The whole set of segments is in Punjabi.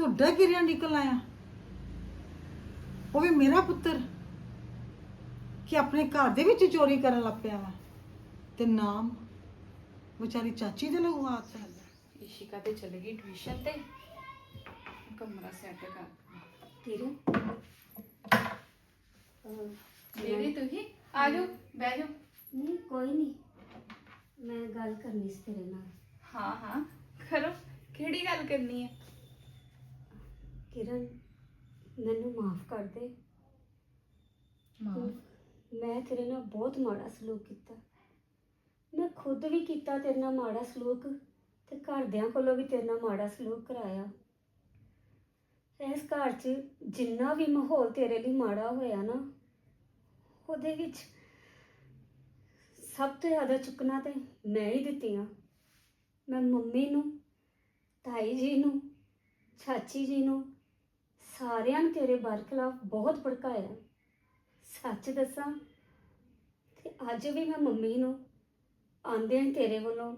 ਤੁਹਾਡਾ ਕਿਰਿਆ ਨਿਕਲ ਆਇਆ? ਉਹ ਵੀ ਮੇਰਾ ਪੁੱਤਰ ਕਿ ਆਪਣੇ ਘਰ ਦੇ ਵਿੱਚ ਚੋਰੀ ਕਰਨ ਲੱਗ ਪਿਆ ਵਾ। ਤੇ ਨਾਮ ਵਿਚਾਰੀ ਚਾਚੀ ਦੇ ਲਗੂ ਹੱਥ ਹੈ ਇਸ਼ਿਕਾ ਤੇ ਚਲੇ ਗਈ ਟਿਊਸ਼ਨ ਤੇ। ਕਮਰਾ ਸੈੱਟ ਕਰ। ਅਹ, ਮੇਰੀ ਤੁਸੀਂ? ਆ ਜਾਓ ਬਹਿ ਜਾਓ। ਨਹੀਂ ਕੋਈ ਨਹੀਂ। ਮੈਂ ਗੱਲ ਕਰਨੀ ਸੀ ਤੇਰੇ ਨਾਲ। ਹਾਂ ਹਾਂ। ਕਰੋ। ਕਿਹੜੀ ਗੱਲ ਕਰਨੀ ਹੈ? ਕਿਰਨ ਮੈਨੂੰ ਮਾਫ ਕਰ ਦੇ। ਮੈਂ ਤੇਰੇ ਨਾਲ ਬਹੁਤ ਮਾੜਾ ਸਲੂਕ ਕੀਤਾ। ਮੈਂ ਖੁਦ ਵੀ ਕੀਤਾ ਤੇਰੇ ਨਾਲ ਮਾੜਾ ਸਲੂਕ ਤੇ ਘਰਦਿਆਂ ਕੋਲੋਂ ਵੀ ਤੇਰੇ ਨਾਲ ਮਾੜਾ ਸਲੂਕ ਕਰਾਇਆ। ਇਸ ਘਰ 'ਚ ਜਿੰਨਾ ਵੀ ਮਾਹੌਲ ਤੇਰੇ ਲਈ ਮਾੜਾ ਹੋਇਆ ਨਾ ਉਹਦੇ ਵਿੱਚ ਸਭ ਤੋਂ ਜ਼ਿਆਦਾ ਚੁੱਕਣਾ ਤੇ ਮੈਂ ਹੀ ਦਿੱਤੀਆਂ। ਮੈਂ ਮੰਮੀ ਨੂੰ ਤਾਈ ਜੀ ਨੂੰ ਚਾਚੀ ਜੀ ਨੂੰ ਸਾਰਿਆਂ ਨੂੰ ਤੇਰੇ ਬਰਖਲਾਫ ਬਹੁਤ ਭੜਕਾਇਆ ਸੱਚ ਦੱਸਾਂ ਤੇ ਅੱਜ ਵੀ ਮੈਂ ਮੰਮੀ ਨੂੰ ਆਂਦਿਆਂ ਹੀ ਤੇਰੇ ਵੱਲੋਂ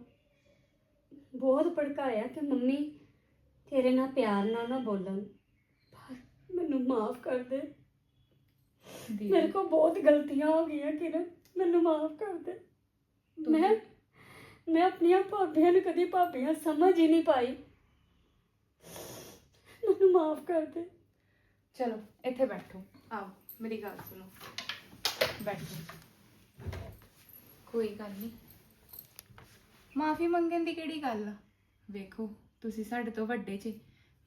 ਬਹੁਤ ਭੜਕਾਇਆ ਕਿ ਮੰਮੀ ਤੇਰੇ ਨਾਲ ਪਿਆਰ ਨਾਲ ਨਾ ਬੋਲਣ। ਪਰ ਮੈਨੂੰ ਮਾਫ ਕਰ ਦੇ। ਮੇਰੇ ਕੋਲ ਬਹੁਤ ਗਲਤੀਆਂ ਹੋ ਗਈਆਂ ਕਿਰਨ ਮੈਨੂੰ ਮਾਫ ਕਰ ਦੇ। ਮੈਂ ਮੈਂ ਆਪਣੀਆਂ ਭਾਬੀਆਂ ਨੂੰ ਕਦੀ ਭਾਬੀਆਂ ਸਮਝ ਹੀ ਨਹੀਂ ਪਾਈ। ਮੈਨੂੰ ਮਾਫ ਕਰ ਦੇ। ਚਲੋ ਇੱਥੇ ਬੈਠੋ। ਆਓ ਮੇਰੀ ਗੱਲ ਸੁਣੋ। ਬੈਠੋ। ਕੋਈ ਗੱਲ ਨਹੀਂ। ਮਾਫੀ ਮੰਗਣ ਦੀ ਕਿਹੜੀ ਗੱਲ ਆ? ਵੇਖੋ ਤੁਸੀਂ ਸਾਡੇ ਤੋਂ ਵੱਡੇ ਚ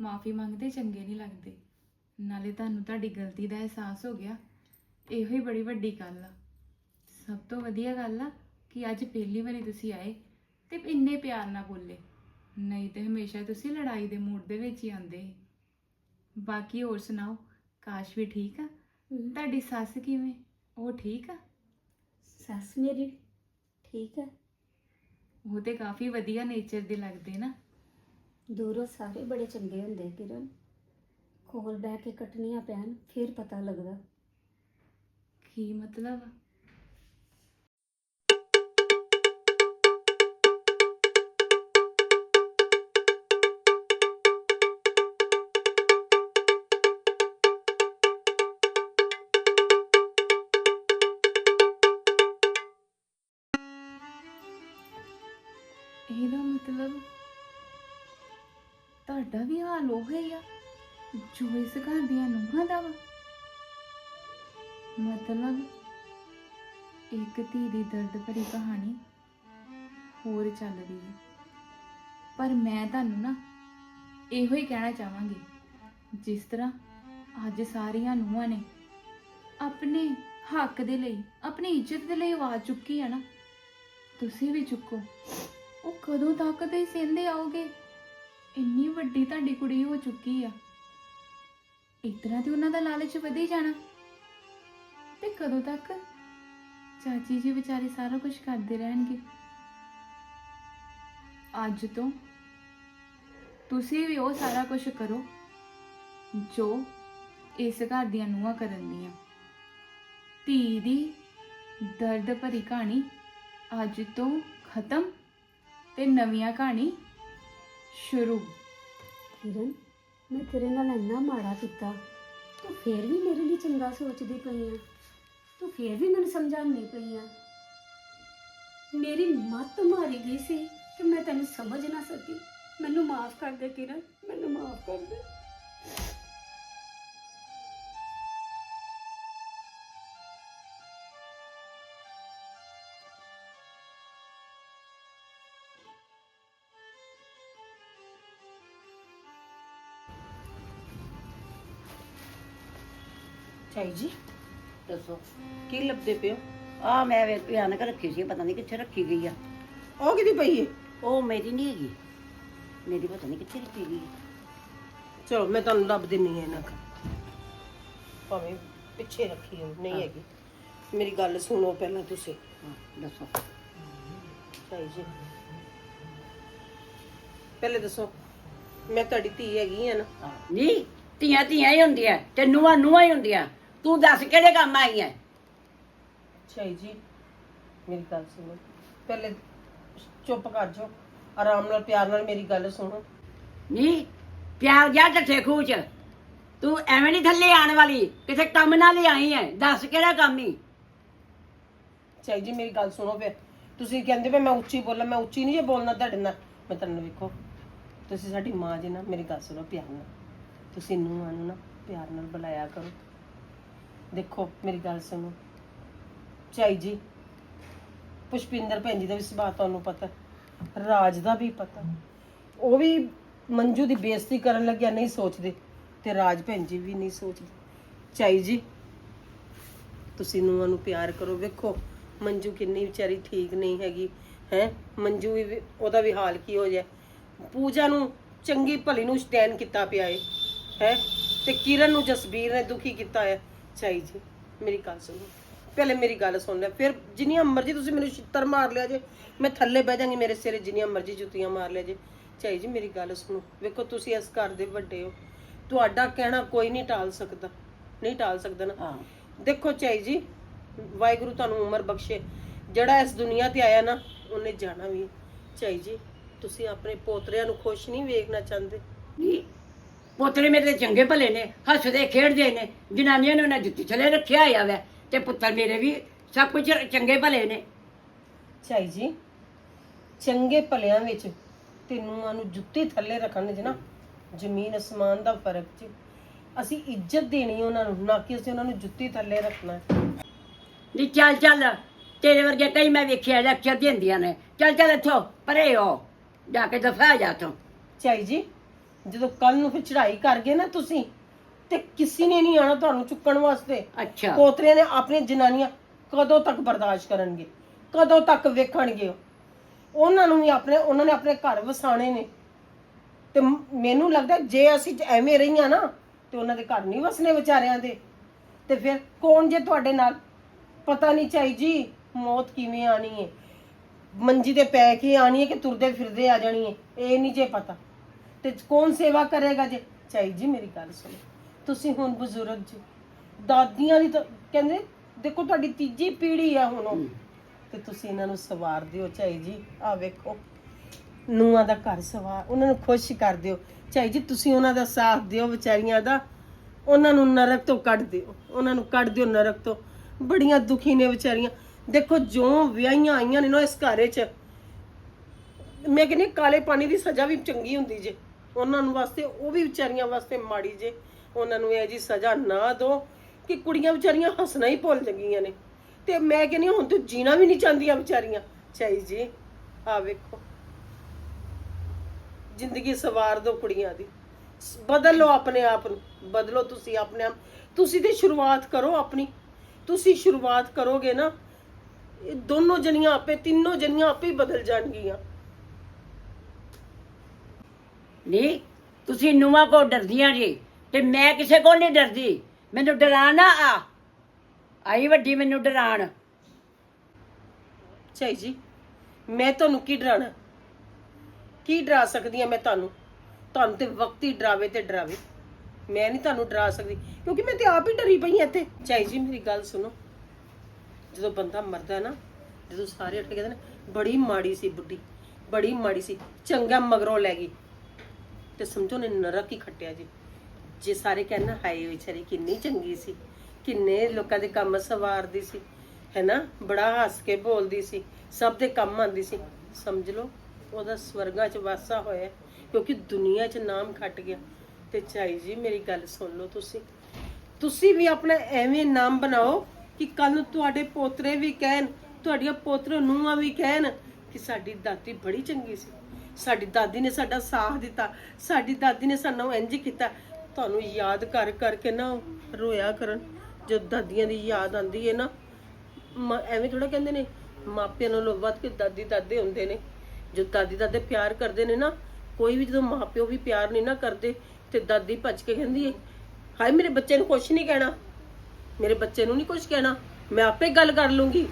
ਮਾਫੀ ਮੰਗਦੇ ਚੰਗੇ ਨਹੀਂ ਲੱਗਦੇ। ਨਾਲੇ ਤੁਹਾਨੂੰ ਤੁਹਾਡੀ ਗਲਤੀ ਦਾ ਅਹਿਸਾਸ ਹੋ ਗਿਆ। ਇਹੋ ਹੀ ਬੜੀ ਵੱਡੀ ਗੱਲ ਆ। ਸਭ ਤੋਂ ਵਧੀਆ ਗੱਲ ਆ ਕਿ ਅੱਜ ਪਹਿਲੀ ਵਾਰੀ ਤੁਸੀਂ ਆਏ ਤੇ ਇੰਨੇ ਪਿਆਰ ਨਾਲ ਬੋਲੇ। ਨਹੀਂ ਤੇ ਹਮੇਸ਼ਾ ਤੁਸੀਂ ਲੜਾਈ ਦੇ ਮੂਡ ਦੇ ਵਿੱਚ ਹੀ ਆਉਂਦੇ। ਸੀ। ਬਾਕੀ ਹੋਰ ਸੁਣਾਓ? ਕਾਸ਼ ਵੀ ਠੀਕ ਆ। ਤੁਹਾਡੀ ਸੱਸ ਕਿਵੇਂ? ਉਹ ਠੀਕ ਆ? ਸੱਸ ਮੇਰੀ ਠੀਕ ਹੈ ਉਹ ਤੇ ਕਾਫੀ ਵਧੀਆ ਨੇਚਰ ਦੇ ਲੱਗਦੇ ਨਾ। ਦੂਰੋਂ ਸਾਰੇ ਬੜੇ ਚੰਗੇ ਹੁੰਦੇ ਕਿਰਨ। ਕੋਲ ਬਹਿ ਕੇ ਕੱਟਣੀਆਂ ਪੈਣ ਫਿਰ ਪਤਾ ਲੱਗਦਾ। ਕੀ ਮਤਲਬ? ਤੁਹਾਡਾ ਵੀ ਹਾਲ ਆ, ਜੋ ਇਸ ਘਰ ਦੀਆਂ ਨੂੰਹਾਂ ਦਾ ਵਾ। ਮਤਲਬ ਇੱਕ ਧੀ ਦੀ ਦਰਦ ਭਰੀ ਕਹਾਣੀ ਹੋਰ ਚੱਲ ਰਹੀ ਹੈ। ਪਰ ਮੈਂ ਤੁਹਾਨੂੰ ਨਾ ਇਹੋ ਹੀ ਕਹਿਣਾ ਚਾਹਾਂਗੀ, ਜਿਸ ਤਰ੍ਹਾਂ ਅੱਜ ਸਾਰੀਆਂ ਨੂੰਹਾਂ ਨੇ ਆਪਣੇ ਹੱਕ ਦੇ ਲਈ, ਆਪਣੀ ਇੱਜ਼ਤ ਦੇ ਲਈ ਆਵਾਜ਼ ਚੁੱਕੀ ਹੈ ਨਾ, ਤੁਸੀਂ ਵੀ ਚੁੱਕੋ। ਉਹ ਕਦੋਂ ਤੱਕ ਤੁਸੀਂ ਸਹਿੰਦੇ ਆਓਗੇ? ਇੰਨੀ ਵੱਡੀ ਤੁਹਾਡੀ ਕੁੜੀ ਹੋ ਚੁੱਕੀ ਆ। ਇਤਨਾ ਤੇ ਉਹਨਾਂ ਦਾ ਲਾਲਚ ਵਧੀ ਜਾਣਾ। ਤੇ ਕਦੋਂ ਤੱਕ ਚਾਚੀ ਜੀ ਵਿਚਾਰੇ ਸਾਰਾ ਕੁਝ ਕਰਦੇ ਰਹਿਣਗੇ? ਅੱਜ ਤੋਂ ਤੁਸੀਂ ਵੀ ਉਹ ਸਾਰਾ ਕੁਝ ਕਰੋ, ਜੋ ਇਸ ਘਰ ਦੀਆਂ ਨੂੰਹਾਂ ਕਰਨ ਦੀਆਂ ਧੀ ਦੀ ਦਰਦ ਭਰੀ ਕਹਾਣੀ ਅੱਜ ਤੋਂ ਖਤਮ ਤੇ ਨਵੀਆਂ ਕਹਾਣੀ ਸ਼ੁਰੂ। ਕਿਰਨ, ਮੈਂ ਤੇਰੇ ਨਾਲ ਇੰਨਾ ਮਾੜਾ ਕੀਤਾ। ਤੂੰ ਫੇਰ ਵੀ ਮੇਰੇ ਲਈ ਚੰਗਾ ਸੋਚਦੀ ਪਈ ਆ। ਤੂੰ ਫੇਰ ਵੀ ਮੈਨੂੰ ਸਮਝਾਉਂਦੀ ਪਈ ਆ। ਮੇਰੀ ਮੱਤ ਮਾਰੀ ਗਈ ਸੀ ਕਿ ਮੈਂ ਤੈਨੂੰ ਸਮਝ ਨਾ ਸਕੀ। ਮੈਨੂੰ ਮਾਫ ਕਰ ਦੇ ਕਿਰਨ, ਮੈਨੂੰ ਮਾਫ ਕਰ ਦੇ। ਚਾਈ ਜੀ ਦੱਸੋ ਕੀ ਲੱਭਦੇ ਪਿਓ ਆ ਮੈਂ ਵੇ ਭਿਆਨਕ ਰੱਖੀ ਸੀ ਪਤਾ ਨਹੀਂ ਕਿੱਥੇ ਰੱਖੀ ਗਈ ਆ। ਉਹ ਕਿਦੀ ਪਈ ਏ? ਉਹ ਮੇਰੀ ਨਹੀਂ ਹੈਗੀ। ਮੇਰੀ ਪਤਾ ਨਹੀਂ ਕਿੱਥੇ ਰੱਖੀ ਗਈ ਚਲੋ ਮੈਂ ਤੁਹਾਨੂੰ ਲੱਭ ਦਿੰਨੀ ਆ ਇਹਨਾਂ ਕੋਲ। ਭਾਵੇਂ ਪਿੱਛੇ ਰੱਖੀ ਹੋ ਨਹੀਂ ਹੈਗੀ। ਮੇਰੀ ਗੱਲ ਸੁਣੋ ਪਹਿਲਾਂ ਤੁਸੀਂ। ਹਾਂ, ਦੱਸੋ। ਚਾਈ ਜੀ ਪਹਿਲੇ ਦੱਸੋ ਮੈਂ ਤੁਹਾਡੀ ਧੀ ਹੈਗੀ ਆ ਨਾ। ਨਹੀਂ ਧੀਆਂ ਧੀਆਂ ਹੀ ਹੁੰਦੀਆਂ ਤੇ ਨੂੰਹਾਂ ਨੂੰਹਾਂ ਹੀ ਹੁੰਦੀਆਂ। ਤੂੰ ਦੱਸ ਕਿਹੜੇ ਕੰਮ ਆਈ ਐ? ਚਾਈ ਜੀ ਮੇਰੀ ਗੱਲ ਸੁਣੋ। ਪਹਿਲੇ ਚੁੱਪ ਕਰ ਜਾਓ। ਆਰਾਮ ਨਾਲ ਪਿਆਰ ਨਾਲ ਮੇਰੀ ਗੱਲ ਸੁਣੋ। ਨਹੀਂ ਪਿਆਰ ਗਿਆ ਢੱਠੇ ਖੂਹ ਚ। ਤੂੰ ਐਵੇਂ ਨਹੀਂ ਥੱਲੇ ਆਣ ਵਾਲੀ ਕਿਸੇ ਕੰਮ ਨਾਲ ਹੀ ਆਈ ਐ। ਦੱਸ ਕਿਹੜਾ ਕੰਮ ਹੀ ਚਾਈ ਜੀ ਮੇਰੀ ਗੱਲ ਸੁਣੋ ਫਿਰ। ਤੁਸੀਂ ਕਹਿੰਦੇ ਪਏ ਮੈਂ ਉੱਚੀ ਬੋਲਾਂ ਮੈਂ ਉੱਚੀ ਨਹੀਂ ਜੇ ਬੋਲਣਾ ਤੁਹਾਡੇ ਨਾਲ। ਮੈਂ ਤੁਹਾਨੂੰ ਵੇਖੋ ਤੁਸੀਂ ਸਾਡੀ ਮਾਂ ਜੀ ਨਾ ਮੇਰੀ ਗੱਲ ਸੁਣੋ ਪਿਆਰ ਨਾਲ। ਤੁਸੀਂ ਨੂੰਹਾਂ ਨੂੰ ਨਾ ਪਿਆਰ ਨਾਲ ਬੁਲਾਇਆ ਕਰੋ। ਦੇਖੋ, ਮੇਰੀ ਗੱਲ ਸੁਣੋ। ਚਾਈ ਜੀ, ਪੁਸ਼ਪਿੰਦਰ ਭੈਣ ਜੀ ਦਾ ਵੀ ਸੁਭਾਅ ਤੁਹਾਨੂੰ ਪਤਾ, ਰਾਜ ਦਾ ਵੀ ਪਤਾ। ਉਹ ਵੀ ਮੰਜੂ ਦੀ ਬੇਇੱਜ਼ਤੀ ਕਰਨ ਲੱਗਿਆ, ਨਹੀਂ ਸੋਚਦੇ। ਤੇ ਰਾਜ ਭੈਣ ਜੀ ਵੀ ਨਹੀਂ ਸੋਚਦੇ। ਚਾਈ ਜੀ, ਤੁਸੀਂ ਨੂੰਹਾਂ ਨੂੰ ਪਿਆਰ ਕਰੋ। ਵੇਖੋ, ਮੰਜੂ ਕਿੰਨੀ ਵਿਚਾਰੀ ਠੀਕ ਨਹੀਂ ਹੈਗੀ, ਹੈ? ਮੰਜੂ ਵੀ ਉਹਦਾ ਵੀ ਹਾਲ ਕੀ ਹੋ ਜਾਏ? ਪੂਜਾ ਨੂੰ ਚੰਗੀ ਭਲੀ ਨੂੰ ਸਟੈਂਡ ਕੀਤਾ ਪਿਆ ਏ, ਹੈ? ਤੇ ਕਿਰਨ ਨੂੰ ਜਸਬੀਰ ਨੇ ਦੁਖੀ ਕੀਤਾ ਹੈ ਚਾਈ ਜੀ ਮੇਰੀ ਗੱਲ ਸੁਣੋ। ਪਹਿਲੇ ਮੇਰੀ ਗੱਲ ਸੁਣ ਲੈ ਫਿਰ ਜਿੰਨੀਆਂ ਮਰਜ਼ੀ ਤੁਸੀਂ ਮੈਨੂੰ ਛਿੱਤਰ ਮਾਰ ਲਿਆ ਜੇ ਮੈਂ ਥੱਲੇ ਬਹਿ ਜਾਵਾਂਗੀ ਮੇਰੇ ਸਿਰੇ ਜਿੰਨੀਆਂ ਮਰਜ਼ੀ ਜੁੱਤੀਆਂ ਮਾਰ ਲਿਆ ਜੇ। ਚਾਈ ਜੀ ਮੇਰੀ ਗੱਲ ਸੁਣੋ ਵੇਖੋ ਤੁਸੀਂ ਇਸ ਘਰ ਦੇ ਵੱਡੇ ਹੋ। ਤੁਹਾਡਾ ਕਹਿਣਾ ਕੋਈ ਨਹੀਂ ਟਾਲ ਸਕਦਾ ਨਹੀਂ ਟਾਲ ਸਕਦਾ ਨਾ। ਹਾਂ। ਦੇਖੋ ਚਾਈ ਜੀ ਵਾਹਿਗੁਰੂ ਤੁਹਾਨੂੰ ਉਮਰ ਬਖਸ਼ੇ। ਜਿਹੜਾ ਇਸ ਦੁਨੀਆ ਤੇ ਆਇਆ ਨਾ ਉਹਨੇ ਜਾਣਾ ਵੀ। ਚਾਈ ਜੀ ਤੁਸੀਂ ਆਪਣੇ ਪੋਤਰਿਆਂ ਨੂੰ ਖੁਸ਼ ਨਹੀਂ ਵੇਖਣਾ ਚਾਹੁੰਦੇ। ਨਹੀਂ ਪੋਤਰੇ ਮੇਰੇ ਤੇ ਚੰਗੇ ਭਲੇ ਨੇ ਹੱਸਦੇ ਖੇਡਦੇ ਨੇ ਜਨਾਨੀਆਂ ਨੇ ਉਹਨਾਂ ਜੁੱਤੀ ਥੱਲੇ ਰੱਖਿਆ ਹੋਇਆ ਵੈ ਤੇ ਪੁੱਤਰ ਮੇਰੇ ਵੀ ਸਭ ਕੁਝ ਚੰਗੇ ਭਲੇ ਨੇ। ਚਾਈ ਜੀ ਚੰਗੇ ਭਲਿਆਂ ਵਿੱਚ ਤੇ ਨੂੰਹਾਂ ਨੂੰ ਜੁੱਤੀ ਥੱਲੇ ਰੱਖਣ ਵਿੱਚ ਨਾ ਜ਼ਮੀਨ ਅਸਮਾਨ ਦਾ ਫ਼ਰਕ ਜੀ। ਅਸੀਂ ਇੱਜ਼ਤ ਦੇਣੀ ਉਹਨਾਂ ਨੂੰ ਨਾ ਕਿ ਅਸੀਂ ਉਹਨਾਂ ਨੂੰ ਜੁੱਤੀ ਥੱਲੇ ਰੱਖਣਾ। ਨੀ ਚੱਲ ਚੱਲ ਤੇਰੇ ਵਰਗੇ ਕਈ ਮੈਂ ਵੇਖਿਆ ਲੈਕਚਰ ਦਿੰਦੀਆਂ ਨੇ। ਚੱਲ ਚੱਲ ਇੱਥੋਂ ਪਰੇ ਹੋ ਜਾ ਕੇ ਦਫਾ ਜਾ ਤੂੰ ਚਾਈ ਜੀ ਜਦੋਂ ਕੱਲ ਨੂੰ ਫਿਰ ਚੜ੍ਹਾਈ ਕਰ ਗਏ ਨਾ ਤੁਸੀਂ ਤੇ ਕਿਸੇ ਨੇ ਨਹੀਂ ਆਣਾ ਤੁਹਾਨੂੰ ਚੁੱਕਣ ਵਾਸਤੇ। ਅੱਛਾ। ਪੋਤਰੇ ਨੇ ਆਪਣੀਆਂ ਜਨਾਨੀਆਂ ਕਦੋਂ ਤੱਕ ਬਰਦਾਸ਼ਤ ਕਰਨਗੇ? ਕਦੋਂ ਤੱਕ ਵੇਖਣਗੇ ਉਹ? ਉਹਨਾਂ ਨੂੰ ਵੀ ਆਪਣੇ ਉਹਨਾਂ ਨੇ ਆਪਣੇ ਘਰ ਵਸਾਣੇ ਨੇ। ਤੇ ਮ- ਮੈਨੂੰ ਲੱਗਦਾ ਜੇ ਅਸੀਂ ਐਵੇਂ ਰਹੀਆਂ ਨਾ ਤੇ ਉਹਨਾਂ ਦੇ ਘਰ ਨਹੀਂ ਵਸਨੇ ਵਿਚਾਰਿਆਂ ਦੇ। ਤੇ ਫਿਰ ਕੌਣ ਜੇ ਤੁਹਾਡੇ ਨਾਲ? ਪਤਾ ਨਹੀਂ ਚਾਈ ਜੀ ਮੌਤ ਕਿਵੇਂ ਆਣੀ ਹੈ ਮੰਜੀ ਤੇ ਪੈ ਕੇ ਆਣੀ ਹੈ ਕਿ ਤੁਰਦੇ ਫਿਰਦੇ ਆ ਜਾਣੀ ਹੈ ਇਹ ਨਹੀਂ ਜੇ ਪਤਾ। ਤੇ ਕੌਣ ਸੇਵਾ ਕਰੇਗਾ ਜੇ? ਚਾਈ ਜੀ, ਮੇਰੀ ਗੱਲ ਸੁਣੋ। ਤੁਸੀਂ ਹੁਣ ਬਜ਼ੁਰਗ ਜੀ, ਦਾਦੀਆਂ ਦੀ ਤਾਂ ਕਹਿੰਦੇ, ਦੇਖੋ ਤੁਹਾਡੀ ਤੀਜੀ ਪੀੜ੍ਹੀ ਆ ਹੁਣ ਉਹ। ਤੇ ਤੁਸੀਂ ਇਹਨਾਂ ਨੂੰ ਸਵਾਰ ਦਿਓ ਚਾਈ ਜੀ। ਆ ਵੇਖੋ ਨੂਆਂ ਦਾ ਘਰ ਸਵਾਰ, ਉਹਨਾਂ ਨੂੰ ਖੁਸ਼ ਕਰ ਦਿਓ। ਚਾਈ ਜੀ, ਤੁਸੀਂ ਉਹਨਾਂ ਦਾ ਸਾਥ ਦਿਓ, ਵਿਚਾਰੀਆਂ ਦਾ। ਉਹਨਾਂ ਨੂੰ ਨਰਕ ਤੋਂ ਕੱਢ ਦਿਓ। ਉਹਨਾਂ ਨੂੰ ਕੱਢ ਦਿਓ ਨਰਕ ਤੋਂ। ਬੜੀਆਂ ਦੁਖੀ ਨੇ ਵਿਚਾਰੀਆਂ। ਦੇਖੋ, ਜੋ ਵਿਆਹੀਆਂ ਆਈਆਂ ਨੇ ਨਾ ਇਸ ਘਰ 'ਚ, ਮੈਂ ਕਹਿੰਦੀ ਕਾਲੇ ਪਾਣੀ ਦੀ ਸਜ਼ਾ ਵੀ ਚੰਗੀ ਹੁੰਦੀ ਜੇ। ਉਹਨਾਂ ਨੂੰ ਵਾਸਤੇ, ਉਹ ਵੀ ਵਿਚਾਰੀਆਂ ਵਾਸਤੇ ਮਾੜੀ ਜੇ। ਉਹਨਾਂ ਨੂੰ ਇਹ ਜੀ ਸਜ਼ਾ ਨਾ ਦਿਓ ਕਿ ਕੁੜੀਆਂ ਵਿਚਾਰੀਆਂ ਹੱਸਣਾ ਹੀ ਭੁੱਲ ਗਈਆਂ ਨੇ। ਤੇ ਮੈਂ ਕਹਿੰਦੀ ਹੁਣ ਤੂੰ ਜੀਣਾ ਵੀ ਨਹੀਂ ਚਾਹੁੰਦੀਆਂ ਵਿਚਾਰੀਆਂ। ਚਾਈ ਜੀ ਆ ਵੇਖੋ। ਜ਼ਿੰਦਗੀ ਸਵਾਰ ਦੋ ਕੁੜੀਆਂ ਦੀ। ਸ- ਬਦਲੋ ਆਪਣੇ ਆਪ ਨੂੰ। ਬਦਲੋ ਤੁਸੀਂ ਆਪਣੇ ਆਪ। ਤੁਸੀਂ ਤੇ ਸ਼ੁਰੂਆਤ ਕਰੋ ਆਪਣੀ। ਤੁਸੀਂ ਸ਼ੁਰੂਆਤ ਕਰੋਗੇ ਨਾ, ਇਹ ਦੋਨੋਂ ਜਣੀਆਂ ਆਪੇ, ਤਿੰਨੋਂ ਜਣੀਆਂ ਆਪੇ ਬਦਲ ਜਾਣਗੀਆਂ। ਨਹੀਂ, ਤੁਸੀਂ ਨੂੰਹਾਂ ਕੋ ਡਰਦੀਆਂ ਜੀ, ਤੇ ਮੈਂ ਕਿਸੇ ਕੋ ਨਹੀਂ ਡਰਦੀ। ਮੈਨੂੰ ਡਰਾਣਾ ਆ। ਆਈ ਵੱਡੀ, ਮੈਨੂੰ ਡਰਾਣ ਚਾਈ ਜੀ, ਮੈਂ ਤੁਹਾਨੂੰ ਕੀ ਡਰਾਣਾ ਕੀ ਡਰਾ ਸਕਦੀ ਆ ਮੈਂ ਤੁਹਾਨੂੰ? ਤੁਹਾਨੂੰ ਤੇ ਵਕਤ ਹੀ ਡਰਾਵੇ ਤੇ ਡਰਾਵੇ। ਮੈਂ ਨਹੀਂ ਤੁਹਾਨੂੰ ਡਰਾ ਸਕਦੀ, ਕਿਉਂਕਿ ਮੈਂ ਤੇ ਆਪ ਹੀ ਡਰੀ ਪਈ ਹਾਂ ਇੱਥੇ। ਚਾਈ ਜੀ, ਮੇਰੀ ਗੱਲ ਸੁਣੋ। ਜਦੋਂ ਬੰਦਾ ਮਰਦਾ ਨਾ, ਜਦੋਂ ਸਾਰੇ ਉੱਠ ਕੇ ਕਹਿੰਦੇ ਨੇ, ਬੜੀ ਮਾੜੀ ਸੀ ਬੁੱਢੀ, ਬੜੀ ਮਾੜੀ ਸੀ, ਚੰਗਾ ਮਗਰੋਂ ਲੈ ਗਈ। ਤੇ ਸਮਝੋ ਨੇ ਨਰਕ ਹੀ ਖੱਟਿਆ ਜੀ। ਜੇ ਸਾਰੇ ਕਹਿਣ ਹਾਏ ਵਿਚਾਰੀ ਕਿੰਨੀ ਚੰਗੀ ਸੀ, ਕਿੰਨੇ ਲੋਕਾਂ ਦੇ ਕੰਮ ਸਵਾਰਦੀ ਸੀ, ਹੈਨਾ? ਬੜਾ ਹੱਸ ਕੇ ਬੋਲਦੀ ਸੀ, ਸਭ ਦੇ ਕੰਮ ਆਂਦੀ ਸੀ। ਸਮਝ ਲਓ, ਉਹਦਾ ਸਵਰਗਾਂ 'ਚ ਵਾਸਾ ਹੋਇਆ, ਕਿਉਂਕਿ ਦੁਨੀਆ 'ਚ ਨਾਮ ਖੱਟ ਗਿਆ। ਤੇ ਚਾਈ ਜੀ, ਮੇਰੀ ਗੱਲ ਸੁਣ ਲਓ ਤੁਸੀਂ। ਤੁਸੀਂ ਵੀ ਆਪਣਾ ਐਵੇਂ ਨਾਮ ਬਣਾਓ ਕਿ ਕੱਲ ਨੂੰ ਤੁਹਾਡੇ ਪੋਤਰੇ ਵੀ ਕਹਿਣ, ਤੁਹਾਡੀਆਂ ਪੋਤਰੇ ਨੂੰਹਾਂ ਵੀ ਕਹਿਣ ਕਿ ਸਾਡੀ ਦਾਦੀ ਬੜੀ ਚੰਗੀ ਸੀ। ਸਾਡੀ ਦਾਦੀ ਨੇ ਸਾਡਾ ਸਾਥ ਦਿੱਤਾ, ਸਾਡੀ ਦਾਦੀ ਨੇ ਸਾਨੂੰ ਇੰਜ ਕੀਤਾ। ਤੁਹਾਨੂੰ ਯਾਦ ਕਰ ਕਰਕੇ ਨਾ ਰੋਇਆ ਕਰਨ, ਜਦ ਦਾਦੀਆਂ ਦੀ ਯਾਦ ਆਉਂਦੀ ਹੈ ਨਾ ਐਵੇਂ ਥੋੜਾ ਕਹਿੰਦੇ ਨੇ, ਮਾਪਿਆਂ ਨਾਲੋਂ ਵੱਧ ਕੇ ਦਾਦੀ ਦਾਦੇ ਹੁੰਦੇ ਨੇ। ਜੋ ਦਾਦੀ ਦਾਦੇ ਪਿਆਰ ਕਰਦੇ ਨੇ ਨਾ, ਕੋਈ ਵੀ ਜਦੋਂ ਮਾਪਿਓ ਵੀ ਪਿਆਰ ਨਹੀਂ ਨਾ ਕਰਦੇ, ਤੇ ਦਾਦੀ ਭੱਜ ਕੇ ਕਹਿੰਦੀ ਹੈ ਹਾਏ ਮੇਰੇ ਬੱਚੇ ਨੂੰ ਕੁਛ ਨਹੀਂ ਕਹਿਣਾ। ਮੇਰੇ ਬੱਚੇ ਨੂੰ ਨਹੀਂ ਕੁਛ ਕਹਿਣਾ। ਮੈਂ ਆਪੇ ਗੱਲ ਕਰ ਲੂੰਗੀ।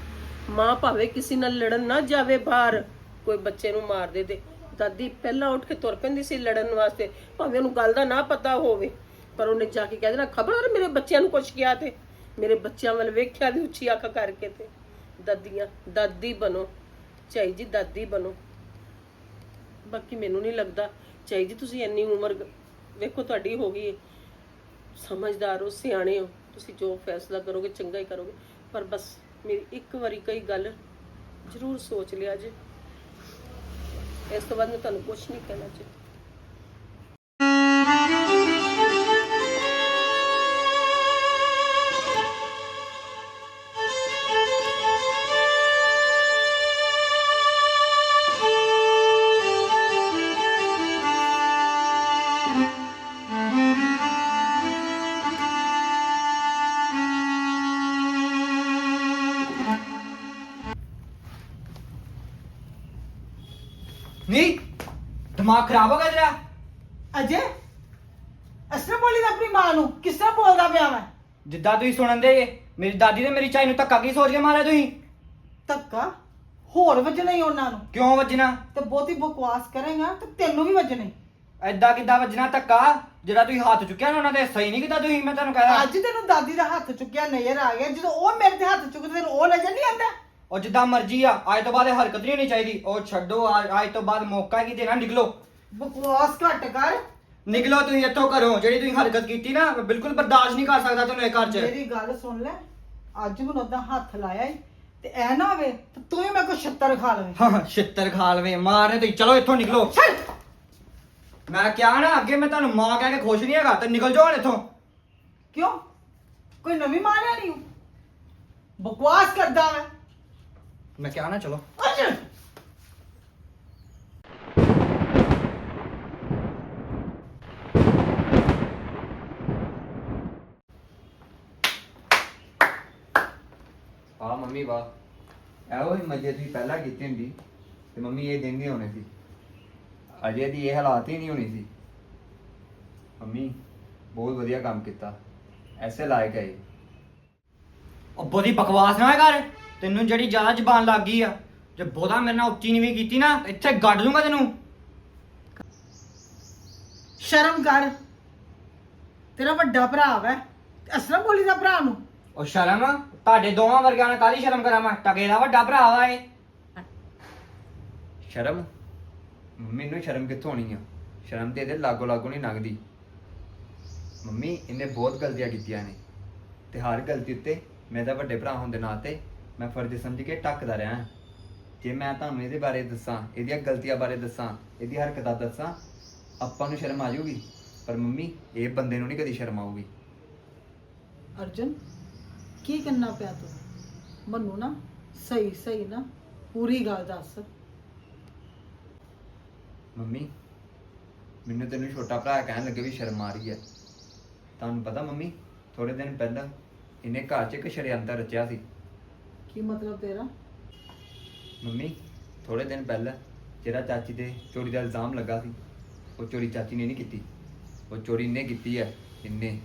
ਮਾਂ ਭਾਵੇਂ ਕਿਸੇ ਨਾਲ ਲੜਨ ਨਾ ਜਾਵੇ ਬਾਹਰ, ਕੋਈ ਬੱਚੇ ਨੂੰ ਮਾਰ ਦੇ ਤੇ। ਦਾਦੀ ਪਹਿਲਾਂ ਉੱਠ ਕੇ ਤੁਰ ਪੈਂਦੀ ਸੀ ਲੜਨ ਵਾਸਤੇ, ਭਾਵੇਂ ਉਹਨੂੰ ਗੱਲ ਦਾ ਨਾ ਪਤਾ ਹੋਵੇ। ਪਰ ਉਹਨੇ ਜਾ ਕੇ ਕਹਿ ਦੇਣਾ ਖਬਰ ਮੇਰੇ ਬੱਚਿਆਂ ਨੂੰ ਕੁਛ ਕਿਹਾ ਤੇ। ਮੇਰੇ ਬੱਚਿਆਂ ਵੱਲ ਵੇਖਿਆ ਵੀ ਉੱਚੀ ਅੱਖ ਕਰਕੇ ਤੇ। ਦਾਦੀਆਂ, ਦਾਦੀ ਬਣੋ। ਚਾਈ ਜੀ, ਦਾਦੀ ਬਣੋ। ਬਾਕੀ ਮੈਨੂੰ ਨਹੀਂ ਲੱਗਦਾ ਚਾਈ ਜੀ, ਤੁਸੀਂ ਇੰਨੀ ਉਮਰ ਵੇਖੋ ਤੁਹਾਡੀ ਹੋ ਗਈ ਸਮਝਦਾਰ ਹੋ, ਸਿਆਣੇ ਹੋ। ਤੁਸੀਂ ਜੋ ਫੈਸਲਾ ਕਰੋਗੇ, ਚੰਗਾ ਹੀ ਕਰੋਗੇ। ਪਰ ਬਸ ਮੇਰੀ ਇੱਕ ਵਾਰੀ ਕਈ ਗੱਲ, ਜ਼ਰੂਰ ਸੋਚ ਲਿਆ ਜੇ। ਇਸ ਤੋਂ ਬਾਅਦ ਮੈਂ ਤੁਹਾਨੂੰ ਕੁਝ ਨਹੀਂ ਕਹਿਣਾ ਚਾਹੀਦਾ। ਖਰਾਬ ਹੋ ਗਿਆ ਤੇਰਾ? ਅਜੇ? ਅਸਰ ਬੋਲੀ ਦਾ ਆਪਣੀ ਮਾਂ ਨੂੰ ਕਿਸ ਤਰ੍ਹਾਂ ਬੋਲਦਾ ਪਿਆ ਮੈਂ? ਜਿੱਦਾਂ ਤੁਸੀਂ ਸੁਣਨ ਦੇ ਜੇ, ਮੇਰੀ ਦਾਦੀ ਨੇ ਮੇਰੀ ਚਾਈ ਨੂੰ ਧੱਕਾ ਕੀ ਸੋਚ ਕੇ ਮਾਰਿਆ ਤੁਸੀਂ? ਧੱਕਾ? ਹੋਰ ਵੱਜਣਾ ਹੀ ਉਹਨਾਂ ਨੂੰ। ਕਿਉਂ ਵੱਜਣਾ? ਤੇ ਬਹੁਤੀ ਬਕਵਾਸ ਕਰੇਗਾ ਤੇ ਤੈਨੂੰ ਵੀ ਵੱਜਣਾ। ਐਦਾਂ ਕਿੱਦਾਂ ਵੱਜਣਾ ਧੱਕਾ? ਜਿਹੜਾ ਤੁਸੀਂ ਹੱਥ ਚੁੱਕਿਆ ਨਾ ਉਹਨਾਂ ਦੇ ਸਹੀ ਨਹੀਂ ਕੀਤਾ ਤੁਸੀਂ ਮੈਂ ਤੁਹਾਨੂੰ ਕਹਿਆ ਅੱਜ ਤੈਨੂੰ ਦਾਦੀ ਦਾ ਹੱਥ ਚੁੱਕਿਆ ਨਜ਼ਰ ਆ ਗਿਆ। ਜਦੋਂ ਉਹ ਮੇਰੇ ਤੇ ਹੱਥ ਚੁੱਕਦੇ ਤੈਨੂੰ ਉਹ ਨਜ਼ਰ ਨਹੀਂ ਆਉਂਦਾ? ਉਹ ਜਿੱਦਾਂ ਮਰਜ਼ੀ ਆ ਅੱਜ ਤੋਂ ਬਾਅਦ ਇਹ ਹਰਕਤ ਨਹੀਂ ਹੋਣੀ ਚਾਹੀਦੀ। ਉਹ ਛੱਡੋ ਆ- ਅੱਜ ਤੋਂ ਬਾਅਦ ਮੌਕਾ ਕੀ ਦੇਣਾ ਨਿਕਲੋ। ਬਕਵਾਸ ਘੱਟ ਕਰ। ਨਿਕਲੋ ਤੁਸੀਂ ਇੱਥੋਂ ਘਰੋਂ ਜਿਹੜੀ ਤੁਸੀਂ ਹਰਕਤ ਕੀਤੀ ਨਾ ਮੈਂ ਬਿਲਕੁਲ ਬਰਦਾਸ਼ਤ ਨਹੀਂ ਕਰ ਸਕਦਾ ਤੁਹਾਨੂੰ ਇਹ ਘਰ 'ਚ। ਮੇਰੀ ਗੱਲ ਸੁਣ ਲੈ ਅੱਜ ਮੈਨੂੰ ਉਦਾਂ ਹੱਥ ਲਾਇਆ ਈ ਤੇ ਐ ਨਾ ਹੋਵੇ ਤੇ ਤੂੰ ਹੀ ਮੇਰੇ ਕੋ ਛੱਤਰ ਖਾ ਲਵੇਂ। ਹਾਂ ਛਿੱਤਰ ਖਾ ਲਵੇ ਮਾਰਨੇ ਤੁਸੀਂ ਚਲੋ ਇੱਥੋਂ ਨਿਕਲੋ। ਛੱਡ! ਮੈਂ ਕਿਹਾ ਨਾ ਅੱਗੇ ਮੈਂ ਤੁਹਾਨੂੰ ਮਾਂ ਕਹਿ ਕੇ ਖੁਸ਼ ਨਹੀਂ ਹੈਗਾ ਤੇ ਨਿਕਲ ਜਾਓ ਹੁਣ ਇੱਥੋਂ। ਕਿਉਂ? ਕੋਈ ਨਵੀਂ ਮਾਂ ਨਹੀਂ ਬਕਵਾਸ ਕਰਦਾ ਮੈਂ। ਮੈਂ ਕਿਹਾ ਨਾ ਚਲੋ। ਅੱਛਾ ਆ ਮੰਮੀ ਵਾਹ ਇਹੋ ਹੀ ਮਜੇ ਤੁਸੀਂ ਪਹਿਲਾਂ ਕੀਤੀ ਹੁੰਦੀ। ਤੇ ਮੰਮੀ ਇਹ ਦਿਨ ਨਹੀਂ ਹੋਣੇ ਸੀ। ਅਜੇ ਦੀ ਇਹ ਹਾਲਾਤ ਹੀ ਨਹੀਂ ਹੋਣੀ ਸੀ। ਮੰਮੀ ਬਹੁਤ ਵਧੀਆ ਕੰਮ ਕੀਤਾ। ਐਸੇ ਲਾਇਕ ਹੈ ਇਹ। ਉਹ ਬਹੁਤੀ ਬਕਵਾਸ ਨਾ ਕਰ। ਤੈਨੂੰ ਜਿਹੜੀ ਜ਼ਿਆਦਾ ਜ਼ਬਾਨ ਲੱਗ ਗਈ ਆ। ਜੇ ਬਹੁਤਾ ਮੇਰੇ ਨਾਲ ਉੱਚੀ ਨੀਵੀਂ ਕੀਤੀ ਨਾ ਇੱਥੇ ਗੱਡ ਦੂੰਗਾ ਤੈਨੂੰ। ਸ਼ਰਮ ਕਰ। ਤੇਰਾ ਵੱਡਾ ਭਰਾ ਵੈ। ਅਸਰਮ ਬੋਲੀ ਦਾ ਭਰਾ ਨੂੰ। ਉਹ ਸ਼ਰਮ ਤੁਹਾਡੇ ਦੋਵਾਂ ਵਰਗਿਆਂ ਨਾਲ ਕਾਹਦੀ ਸ਼ਰਮ ਕਰਾਂ ਮੈਂ? ਟਕੇ ਦਾ ਵੱਡਾ ਭਰਾ ਵਾ ਇਹ। ਸ਼ਰਮ? ਮੈਨੂੰ ਸ਼ਰਮ ਕਿੱਥੋਂ ਆਉਣੀ ਆ? ਸ਼ਰਮ ਤੇ ਇਹਦੇ ਲਾਗੋ ਲਾਗੋ ਨਹੀਂ ਲੰਘਦੀ ਮੰਮੀ ਇਹਨੇ ਬਹੁਤ ਗਲਤੀਆਂ ਕੀਤੀਆਂ ਨੇ। ਤੇ ਹਰ ਗਲਤੀ ਉੱਤੇ ਮੈਂ ਤਾਂ ਵੱਡੇ ਭਰਾ ਹੋਣ ਦੇ ਨਾਤੇ ਮੈਂ ਫਰਜ਼ ਸਮਝ ਕੇ ਟੱਕਦਾ ਰਿਹਾ ਜੇ ਮੈਂ ਤੁਹਾਨੂੰ ਇਹਦੇ ਬਾਰੇ ਦੱਸਾਂ ਇਹਦੀਆਂ ਗਲਤੀਆਂ ਬਾਰੇ ਦੱਸਾਂ ਇਹਦੀ ਹਰਕਤਾਂ ਦੱਸਾਂ ਆਪਾਂ ਨੂੰ ਸ਼ਰਮ ਆ ਜਾਊਗੀ। ਪਰ ਮੰਮੀ ਇਹ ਬੰਦੇ ਨੂੰ ਨਹੀਂ ਕਦੀ ਸ਼ਰਮ ਆਊਗੀ। ਅਰਜਨ? ਕੀ ਕਰਨਾ ਪਿਆ ਤੂੰ? ਮੈਨੂੰ ਨਾ ਸਹੀ ਸਹੀ ਨਾ ਪੂਰੀ ਗੱਲ ਦੱਸ। ਮੰਮੀ ਮੈਨੂੰ ਤੈਨੂੰ ਛੋਟਾ ਭਰਾ ਕਹਿਣ ਲੱਗੇ ਵੀ ਸ਼ਰਮ ਆ ਰਹੀ ਹੈ। ਤੁਹਾਨੂੰ ਪਤਾ ਮੰਮੀ ਥੋੜੇ ਦਿਨ ਪਹਿਲਾਂ ਇਹਨੇ ਘਰ 'ਚ ਇੱਕ ਸ਼ਰਿਆੰਤਰ ਰਚਿਆ ਸੀ। ਕੀ ਮਤਲਬ ਤੇਰਾ? ਮੰਮੀ ਥੋੜੇ ਦਿਨ ਪਹਿਲਾਂ ਜਿਹੜਾ ਚਾਚੀ ਤੇ ਚੋਰੀ ਦਾ ਇਲਜ਼ਾਮ ਲੱਗਾ ਸੀ ਉਹ ਚੋਰੀ ਚਾਚੀ ਨੇ ਨਹੀਂ ਕੀਤੀ। ਉਹ ਚੋਰੀ ਇਹਨੇ ਕੀਤੀ ਹੈ ਇਹਨੇ।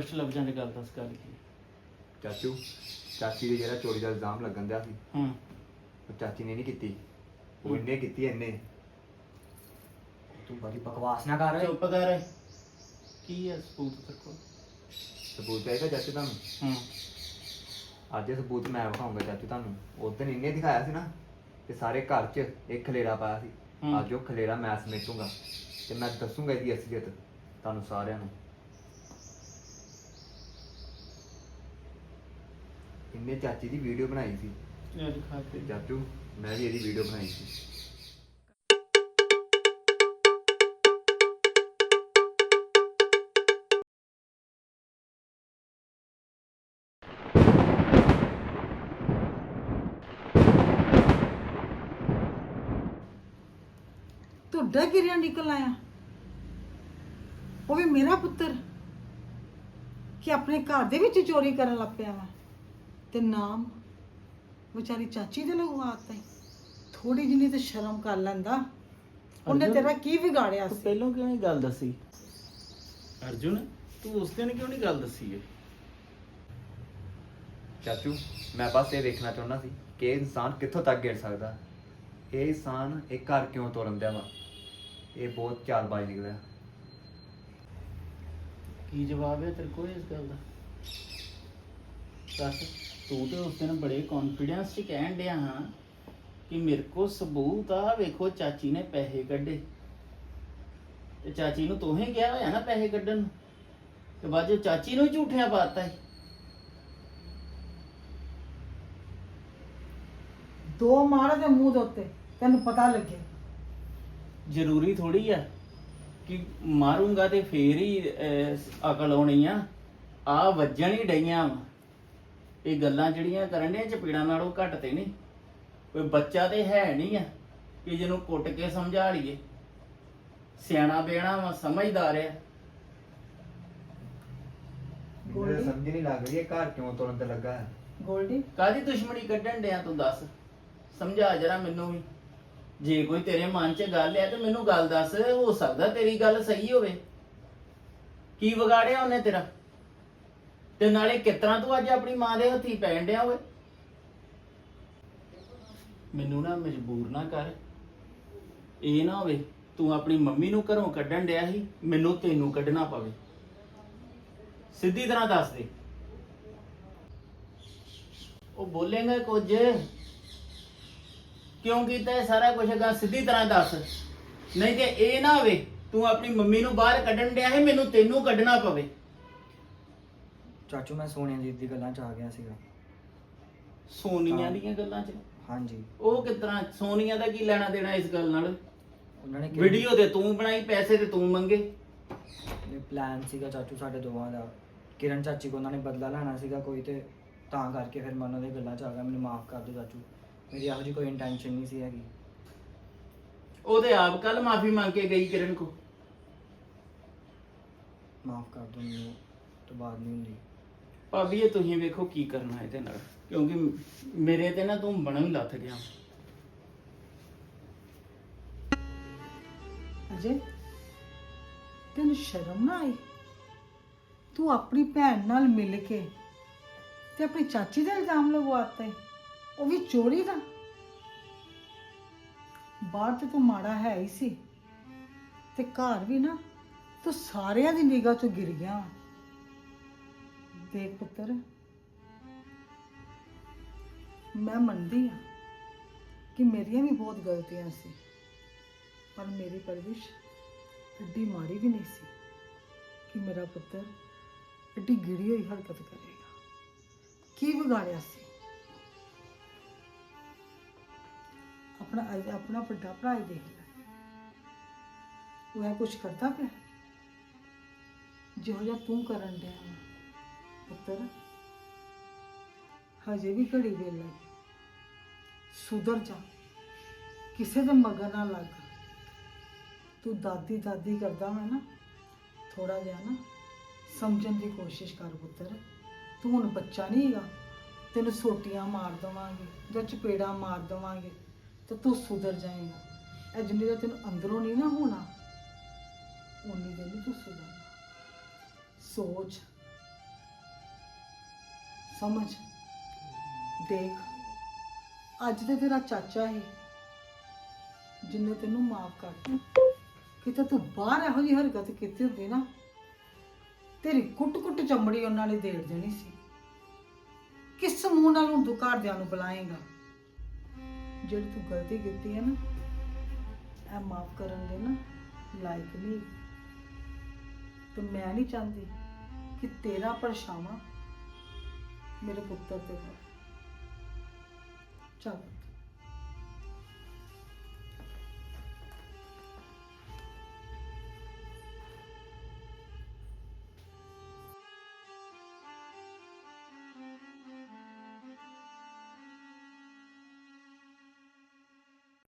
ਸਪਸ਼ਟ ਲਫ਼ਜ਼ਾਂ 'ਚ ਗੱਲ ਦੱਸ ਗੱਲ ਕੀ? ਹੈ। ਚਾਚੂ ਚਾਚੀ ਦੇ ਜਿਹੜਾ ਚੋਰੀ ਦਾ ਇਲਜ਼ਾਮ ਲੱਗਣ ਦਿਆ ਸੀ ਹੂੰ। ਉਹ ਚਾਚੀ ਨੇ ਨਹੀਂ ਕੀਤੀ। ਉਹ ਇਹਨੇ ਕੀਤੀ ਇਹਨੇ ਤੂੰ ਬੜੀ ਬਕਵਾਸ ਨਾ ਕਰ। ਚੁੱਪ ਕਰ। ਕੀ ਹੈ ਸਬੂਤ ਤੇਰੇ ਕੋਲ? ਸਬੂਤ ਚਾਹੀਦਾ ਚਾਚੂ ਤੁਹਾਨੂੰ? ਹੂੰ। ਅੱਜ ਇਹ ਸਬੂਤ ਮੈਂ ਵਿਖਾਉਂਗਾ ਚਾਚੂ ਤੁਹਾਨੂੰ। ਉਸ ਦਿਨ ਇਹਨੇ ਦਿਖਾਇਆ ਸੀ ਨਾ ਕਿ ਸਾਰੇ ਘਰ 'ਚ ਇੱਕ ਖਲੇਰਾ ਪਾਇਆ ਸੀ। ਹੂੰ। ਅੱਜ ਉਹ ਖਲੇਰਾ ਮੈਂ ਸਮੇਟੂੰਗਾ ਤੇ ਮੈਂ ਦੱਸੂੰਗਾ ਇਹਦੀ ਅਸਲੀਅਤ ਤੁਹਾਨੂੰ ਸਾਰਿਆਂ ਨੂੰ। ਇਹਨੇ ਚਾਚੀ ਦੀ ਵੀਡੀਓ ਬਣਾਈ ਸੀ। ਇਹ ਦਿਖਾ ਤੇ ਚਾਚੂ ਮੈਂ ਵੀ ਇਹਦੀ ਵੀਡੀਓ ਬਣਾਈ ਸੀ। ਤੁਹਾਡਾ ਕਿਰਿਆ ਨਿਕਲ ਆਇਆ? ਉਹ ਵੀ ਮੇਰਾ ਪੁੱਤਰ। ਕਿ ਆਪਣੇ ਘਰ ਦੇ ਵਿੱਚ ਚੋਰੀ ਕਰਨ ਲੱਗ ਪਿਆ ਵਾ। ਤੇ ਨਾਮ ਵਿਚਾਰੀ ਚਾਚੀ ਦੇ ਲਗਵਾਤਾ ਹੀ। ਥੋੜੀ ਜਿਹੀ ਤੇ ਸ਼ਰਮ ਕਰ ਲੈਂਦਾ। ਉਹਨੇ ਅਰਜੁਨ, ਤੇਰਾ ਕੀ ਵਿਗਾੜਿਆ ਤੂੰ ਸੀ? ਪਹਿਲਾਂ ਕਿਉਂ ਨਹੀਂ ਗੱਲ ਦੱਸੀ? ਅਰਜੁਨ ਤੂੰ ਉਸ ਦਿਨ ਕਿਉਂ ਨਹੀਂ ਗੱਲ ਦੱਸੀ ਏ ਚਾਚੂ ਮੈਂ ਬਸ ਇਹ ਵੇਖਣਾ ਚਾਹੁੰਦਾ ਸੀ ਕਿ ਇਹ ਇਨਸਾਨ ਕਿੱਥੋਂ ਤੱਕ ਗਿਰ ਸਕਦਾ। ਇਹ ਇਨਸਾਨ ਇਹ ਘਰ ਕਿਉਂ ਤੋੜਨ ਦਿਆ ਵਾ? ਇਹ ਬਹੁਤ ਚਾਲਬਾਜ਼ ਨਿਕਲਿਆ। ਕੀ ਜਵਾਬ ਹੈ ਤੇਰੇ ਕੋਲ ਇਸ ਗੱਲ ਦਾ? ਦੱਸ। ਤੂੰ ਤੇ ਉਸ ਦਿਨ ਬੜੇ ਕੌਨਫੀਡੈਂਸ 'ਚ ਕਹਿਣ ਡਿਆ ਹਾਂ ਕਿ ਮੇਰੇ ਕੋਲ ਸਬੂਤ ਆ ਵੇਖੋ ਚਾਚੀ ਨੇ ਪੈਸੇ ਕੱਢੇ। ਤੇ ਚਾਚੀ ਨੂੰ ਤੋਹੇ ਗਿਆ ਹੋਇਆ ਨਾ ਪੈਸੇ ਕੱਢਣ ਨੂੰ। ਤੇ ਚੋਂ ਚਾਚੀ ਨੂੰ ਹੀ ਝੂਠਿਆਂ ਪਾਤਾ ਹੈ ਦੋ ਮਾਰ ਦੇ ਮੂੰਹ ਦੇ ਉੱਤੇ ਤੈਨੂੰ ਪਤਾ ਲੱਗੇ। ਜ਼ਰੂਰੀ ਥੋੜੀ ਆ ਕਿ ਮਾਰੂੰਗਾ ਤੇ ਫੇਰ ਹੀ ਅਹ, ਅਕਲ ਆਉਣੀ ਆ। ਆ ਵੱਜਣ ਹੀ ਡਈਆਂ ਵਾਂ। ਇਹ ਗੱਲਾਂ ਜਿਹੜੀਆਂ ਕਰਨ ਦੇ ਚਪੀੜਾਂ ਨਾਲੋਂ ਘੱਟ ਤੇ ਨਹੀਂ। ਕੋਈ ਬੱਚਾ ਤੇ ਹੈ ਨਹੀਂ ਆ ਕਿ ਜਿਹਨੂੰ ਕੁੱਟ ਕੇ ਸਮਝਾ ਲਈਏ। ਸਿਆਣਾ ਬੇਣਾ ਵਾ ਸਮਝਦਾਰ ਆ। ਮੈਨੂੰ ਸਮਝ ਨਹੀਂ ਲੱਗ ਰਹੀ ਇਹ ਘਰ ਕਿਉਂ ਤੋੜਨ ਤੇ ਲੱਗਾ ਹੈ। ਗੋਲਡੀ? ਕਾਦੀ ਦੁਸ਼ਮਣੀ ਕੱਢਣ ਡਿਆ ਤੂੰ ਦੱਸ? ਸਮਝਾ ਜਰਾ ਮੈਨੂੰ ਵੀ। ਜੇ ਕੋਈ ਤੇਰੇ ਮਨ 'ਚ ਗੱਲ ਹੈ ਤੇ ਮੈਨੂੰ ਗੱਲ ਦੱਸ ਹੋ ਸਕਦਾ ਤੇਰੀ ਗੱਲ ਸਹੀ ਹੋਵੇ। ਕੀ ਵਿਗਾੜਿਆ ਉਹਨੇ ਤੇਰਾ? ਤੇ ਨਾਲੇ ਕਿਤਨਾ ਤੂੰ ਅੱਜ ਆਪਣੀ ਮਾਂ ਦੇ ਹੱਥੀ ਪੈਣ ਡਿਆ ਓਏ? ਮੈਨੂੰ ਨਾ ਮਜਬੂਰ ਨਾ ਕਰ। ਇਹ ਨਾ ਹੋਵੇ ਤੂੰ ਆਪਣੀ ਮੰਮੀ ਨੂੰ ਘਰੋਂ ਕੱਢਣ ਡਿਆ ਸੀ, ਮੈਨੂੰ ਤੈਨੂੰ ਕੱਢਣਾ ਪਵੇ। ਸਿੱਧੀ ਤਰ੍ਹਾਂ ਦੱਸ ਦੇ। ਉਹ ਬੋਲੇਗਾ ਕੁਝ? ਕਿਉਂ ਕੀਤਾ ਇਹ ਸਾਰਾ ਕੁਝ ਅਗਾ ਸਿੱਧੀ ਤਰ੍ਹਾਂ ਦੱਸ। ਨਹੀਂ ਤੇ ਇਹ ਨਾ ਹੋਵੇ ਤੂੰ ਆਪਣੀ ਮੰਮੀ ਨੂੰ ਬਾਹਰ ਕੱਢਣ ਡਿਆ ਹੈ ਮੈਨੂੰ ਤੈਨੂੰ ਕੱਢਣਾ ਪਵੇ। ਚਾਚੂ ਮੈਂ ਸੋਨੀਆ ਜੀ ਦੀ ਗੱਲਾਂ 'ਚ ਆ ਗਿਆ ਸੀਗਾ। ਸੋਨੀਆ ਦੀਆਂ ਗੱਲਾਂ 'ਚ? ਹਾਂਜੀ। ਉਹ ਤਰ੍ਹਾਂ ਸੋਨੀਆ ਦਾ ਕੀ ਲੈਣਾ ਦੇਣਾ ਇਸ ਗੱਲ ਨਾਲ? ਉਹਨਾਂ ਨੇ ਵੀਡੀਓ ਤੇ ਤੂੰ ਬਣਾਈ ਪੈਸੇ ਤੇ ਤੂੰ ਮੰਗੇ। ਪਲਾਨ ਸੀਗਾ ਚਾਚੂ ਸਾਡੇ ਦੋਵਾਂ ਦਾ। ਕਿਰਨ ਚਾਚੀ ਕੋ ਉਹਨਾਂ ਨੇ ਬਦਲਾ ਲੈਣਾ ਸੀਗਾ ਕੋਈ ਤੇ ਤਾਂ ਕਰਕੇ ਫਿਰ ਮੈਂ ਉਹਨਾਂ ਦੇ ਗੱਲਾਂ 'ਚ ਆ ਗਿਆ। ਮੈਨੂੰ ਮਾਫ ਕਰ ਦਿਓ ਚਾਚੂ। ਮੇਰੀ ਇਹੋ ਜਿਹੀ ਕੋਈ ਇੰਟੈਂਸ਼ਨ ਨਹੀਂ ਸੀ ਹੈਗੀ। ਉਹਦੇ ਆਪ ਕੱਲ ਮਾਫੀ ਮੰਗ ਕੇ ਗਈ ਕਿਰਨ ਕੋ। ਮਾਫ ਕਰ ਦਿਓ ਮੈਨੂੰ ਤੋਂ ਬਾਅਦ ਨਹੀਂ ਹੁੰਦੀ। ਭਾਬੀ, ਇਹ ਤੁਸੀਂ ਵੇਖੋ ਕੀ ਕਰਨਾ ਇਹਦੇ ਨਾਲ। ਕਿਉਂਕਿ ਮੇਰੇ ਤੇ ਨਾ ਤੂੰ ਬਣਨ ਹੀ ਲੱਥ ਗਿਆ। ਅਜੇ ਤੈਨੂੰ ਸ਼ਰਮ ਨਾ ਆਈ? ਤੂੰ ਆਪਣੀ ਭੈਣ ਨਾਲ ਮਿਲ ਕੇ ਤੇ ਆਪਣੀ ਚਾਚੀ ਦੇ ਇਲਜ਼ਾਮ ਲਗਵਾਤਾ ਹੈ ਉਹ ਵੀ ਚੋਰੀ ਦਾ? ਬਾਹਰ ਤੇ ਤੂੰ ਮਾੜਾ ਹੈ ਹੀ ਸੀ ਤੇ ਘਰ ਵੀ ਨਾ ਤੂੰ ਸਾਰਿਆਂ ਦੀ ਨਿਗਾਹ ਚੋਂ ਗਿਰ ਗਿਆ। ਦੇਖ ਪੁੱਤਰ, ਮੈਂ ਮੰਨਦੀ ਹਾਂ ਕਿ ਮੇਰੀਆਂ ਵੀ ਬਹੁਤ ਗਲਤੀਆਂ ਸੀ, ਪਰ ਮੇਰੀ ਪਰਵਿਸ਼ ਐਡੀ ਮਾੜੀ ਵੀ ਨਹੀਂ ਸੀ ਕਿ ਮੇਰਾ ਪੁੱਤਰ ਐਡੀ ਗਿੜੀ ਹੋਈ ਹਰਕਤ ਕਰੇਗਾ। ਕੀ ਵਿਗਾੜਿਆ ਸੀ? ਆਪਣਾ ਆਪਣਾ ਵੱਡਾ ਭਰਾ ਹੀ ਦੇਖ ਲੈ। ਉਹ ਇਹ ਕੁਝ ਕਰਦਾ ਪਿਆ? ਜਿਹੋ ਜਿਹਾ ਤੂੰ ਕਰਨ ਡਿਆ ਪੁੱਤਰ, ਹਜੇ ਵੀ ਘੜੀ ਵੇਲੇ ਸੁਧਰ ਜਾ, ਕਿਸੇ ਦੇ ਮਗਰ ਨਾ ਲੱਗ। ਤੂੰ ਦਾਦੀ ਦਾਦੀ ਕਰਦਾ ਮੈਂ ਨਾ ਥੋੜਾ ਜਿਹਾ ਨਾ, ਸਮਝਣ ਦੀ ਕੋਸ਼ਿਸ਼ ਕਰ ਪੁੱਤਰ। ਤੂੰ ਹੁਣ ਬੱਚਾ ਨਹੀਂ ਹੈਗਾ, ਤੈਨੂੰ ਸੋਟੀਆਂ ਮਾਰ ਦਵਾਂਗੇ, ਜਾਂ ਚਪੇੜਾਂ ਮਾਰ ਦਵਾਂਗੇ, ਤੇ ਤੂੰ ਸੁਧਰ ਜਾਏਗਾ। ਇਹ ਜਿੰਨੀ ਦਾ ਤੈਨੂੰ ਅੰਦਰੋਂ ਨਹੀਂ ਨਾ ਹੋਣਾ ਉਨੀ ਦੇਰ ਨਹੀਂ ਤੂੰ ਸੁਧਰ ਸੋਚ। ਸਮਝ। ਦੇਖ, ਅੱਜ ਤੇ ਤੇਰਾ ਚਾਚਾ ਹੀ ਜਿੰਨੇ ਤੈਨੂੰ ਮਾਫ ਕਰਤਾ ਕਿਤੇ ਤੂੰ ਬਾਹਰ ਇਹੋ ਜਿਹੀ ਹਰਕਤ ਕੀਤੀ ਹੁੰਦੀ ਨਾ, ਤੇਰੀ ਕੁੱਟ-ਕੁੱਟ ਚਮੜੀ ਉਹਨਾਂ ਨੇ ਦੇੜ ਦੇਣੀ ਸੀ। ਕਿਸ ਮੂੰਹ ਨਾਲ ਹੁਣ ਤੂੰ ਘਰਦਿਆਂ ਨੂੰ ਬੁਲਾਏਗਾ? ਜਿਹੜੀ ਤੂੰ ਗਲਤੀ ਕੀਤੀ ਹੈ ਨਾ, ਇਹ ਮਾਫ ਕਰਨ ਦੇ ਨਾ ਲਾਇਕ ਨਹੀਂ। ਤੇ ਮੈਂ ਨਹੀਂ ਚਾਹੁੰਦੀ ਕਿ ਤੇਰਾ ਪਰਛਾਵਾਂ ਮੇਰੇ ਪੁੱਤਰ ਤੇ ਹੋਵੇ ਚੱਲ।